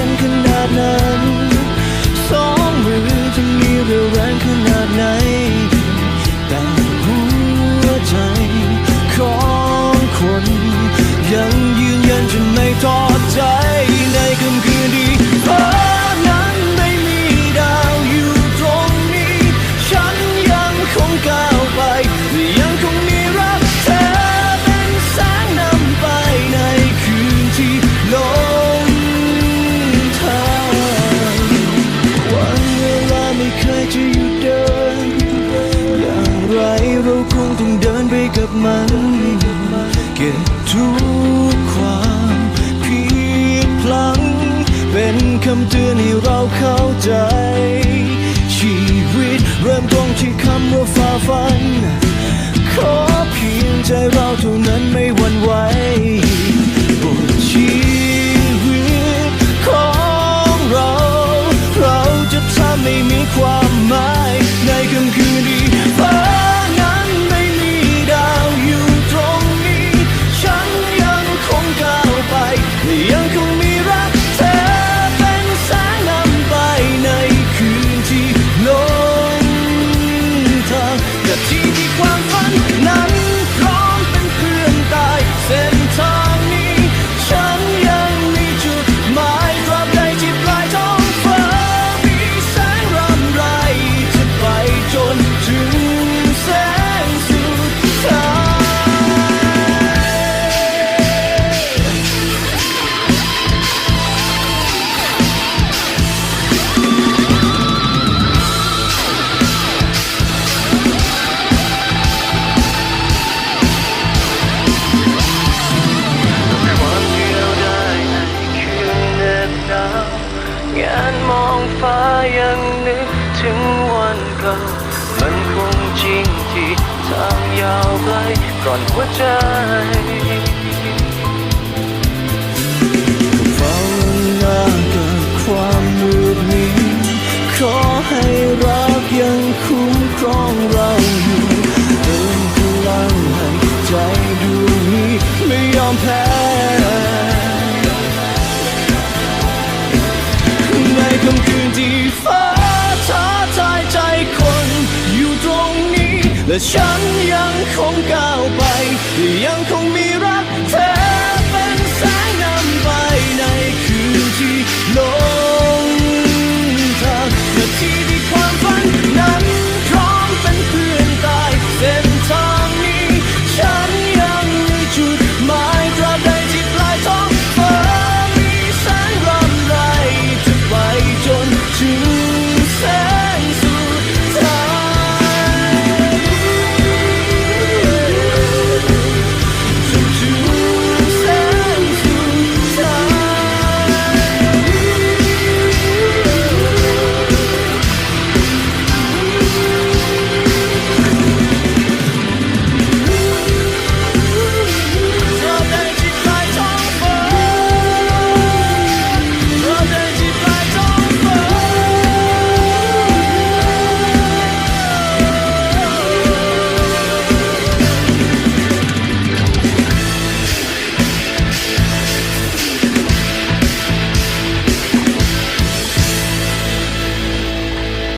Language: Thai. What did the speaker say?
กันขนาดับมัน เก็บทุกความผิดพลังเป็นคำเตือนให้เราเข้าใจ ชีวิตเริ่มต้นที่คำว่าฝ่าฟัน ขอเพียงใจเราเท่านั้นไม่หวั่นไหวบทชีวิตของเรา เราจะทำไม่มีความ จริงที่ทางยาวไกลก่อนหัวใจ ฉันยังคงก้าวไป ยังคงมี